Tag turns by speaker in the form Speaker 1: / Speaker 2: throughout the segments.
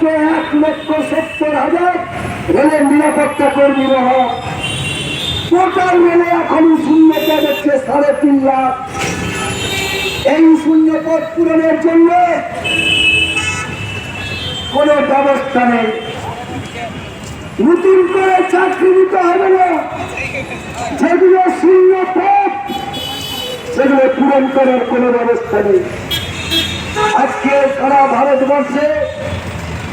Speaker 1: মাত্র এক লক্ষ সত্তর হাজার রেলের নিরাপত্তা কর্মী রহক টোটাল রেলে এখনই শূন্য পদ হচ্ছে সাড়ে তিন লাখ। এই শূন্য পদ পূরণের জন্য কোনো ব্যবস্থা নেই। নতুন করে চাকরি দিতে হবে না। যেগুলো শূন্য পদ, সেগুলো পূরণ করার কোনো ব্যবস্থা নেই। আজকে সারা ভারতবর্ষে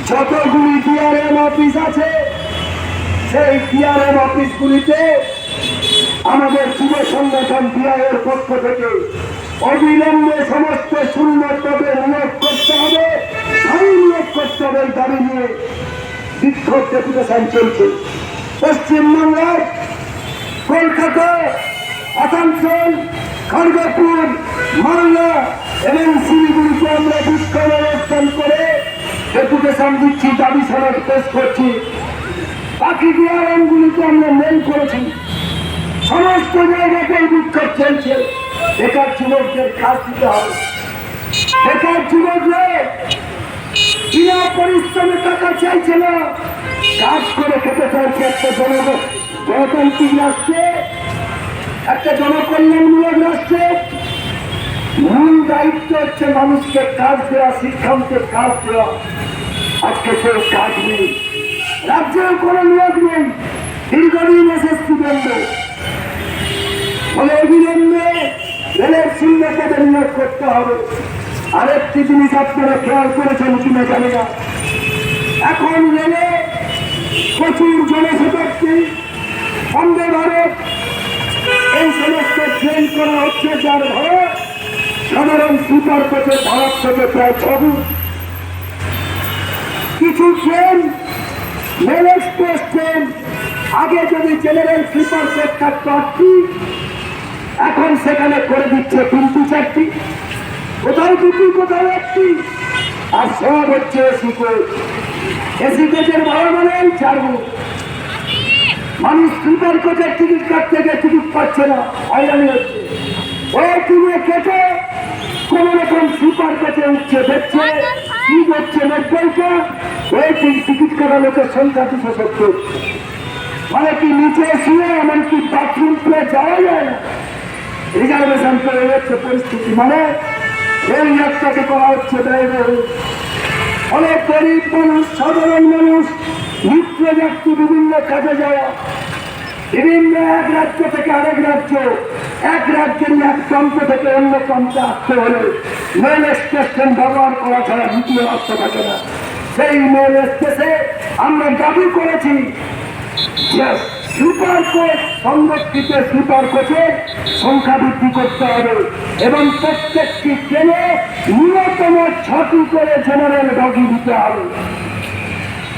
Speaker 1: যতগুলি ডিআরএম অফিস আছে, সেই ডিআরএম অফিসগুলিতে আমাদের যুব সংগঠন ডিআইয়ের পক্ষ থেকে অবিলম্বে সমস্ত শূন্য পদে নিয়োগ করতে হবে। স্থায়ী নিয়োগ করতে হবে দাবি নিয়ে বিক্ষোভ ডেপুটেশন চলছে। পশ্চিমবাংলার কলকাতা, আসানসোল, খড়গপুর, মালদা এবং শিলিগুড়িতে আমরা বিক্ষোভ অবস্থান করে ডেপুটেশন দিচ্ছি দাবি সনদ পেশ করছি। বাকি ডিআরএমগুলিকে আমরা মেল করেছি। সমস্ত জায়গাতেই বিক্ষোভ চলছে। বেকার যুবকদের কাজ দিতে হবে। বেকার যুবকদের বিনা পরিশ্রমে টাকা চাইছে না। কাজ করে খেতে চাইছে একটা জন গণতান্ত্রিক রাষ্ট্রে, একটা জনকল্যাণমূলক রাষ্ট্রে। মূল দায়িত্ব হচ্ছে মানুষকে কাজ দেওয়া শিক্ষাকে কাজ দেওয়া। আজকে সে কাজ নেই। রাজ্যেও কোনো নিয়োগ নেই। দীর্ঘদিন এসএসসি বন্ধ। ফলে অবিলম্বে রেলের শূন্য পদে নিয়োগ করতে হবে। আরেকটি জিনিস আপনারা খেয়াল করেছেন কিনা জানি না। এখন রেলে প্রচুর জনশতাব্দী বন্দে ভারত। এই সমস্ত ট্রেন করা হচ্ছে যার ভাড়া সাধারণ সুপার কোচের ভাড়া থেকে প্রায় ছগুণ কিছু ট্রেন মেল এক্সপ্রেস ট্রেন আগে যদি জেনারেল স্লিপার কোচ থাকতো আটটি এখন সেখানে করে দিচ্ছে তিনটি চারটি। কোথাও দুটি কোথাও একটি? আর সব হচ্ছে এসি কোচ এসি কোচের ভাড়া মানে মানুষ স্লিপার কোচের টিকিট কাটতে গিয়ে টিকিট পাচ্ছে না। হয়রানি হচ্ছে। ওই কিনে কেটে কোন রকম স্লিপার কোচে উঠছে দেখছে কি করছে নব্বইটা ওই টিকিট কাটা লোকের সংখ্যা দুশো সত্তর মানে কি নিচে শুয়ে এমনকি বাথরুম করে যাওয়া যায়? রিজার্ভেশন করে হচ্ছে পরিস্থিতি মানে রেল যাত্রাকে করা হচ্ছে ব্যয়বহুল অনেক গরিব মানুষ, সাধারণ মানুষ নিত্য যাত্রী বিভিন্ন কাজে যাওয়া বিভিন্ন এক রাজ্য থেকে আরেক রাজ্য, এক রাজ্যের এক প্রান্ত থেকে অন্য প্রান্তে আসতে হলে মেল স্টেশন ব্যবহার করা ছাড়া দ্বিতীয় রাস্তা থাকে না। সেই মেল স্পেসে আমরা দাবি করেছি যে সুপার কোচ সংরক্ষিত সুপার কোচের সংখ্যা বৃদ্ধি করতে হবে এবং প্রত্যেকটি ট্রেনে ন্যূনতম ছটি করে জেনারেল ডগি দিতে হবে।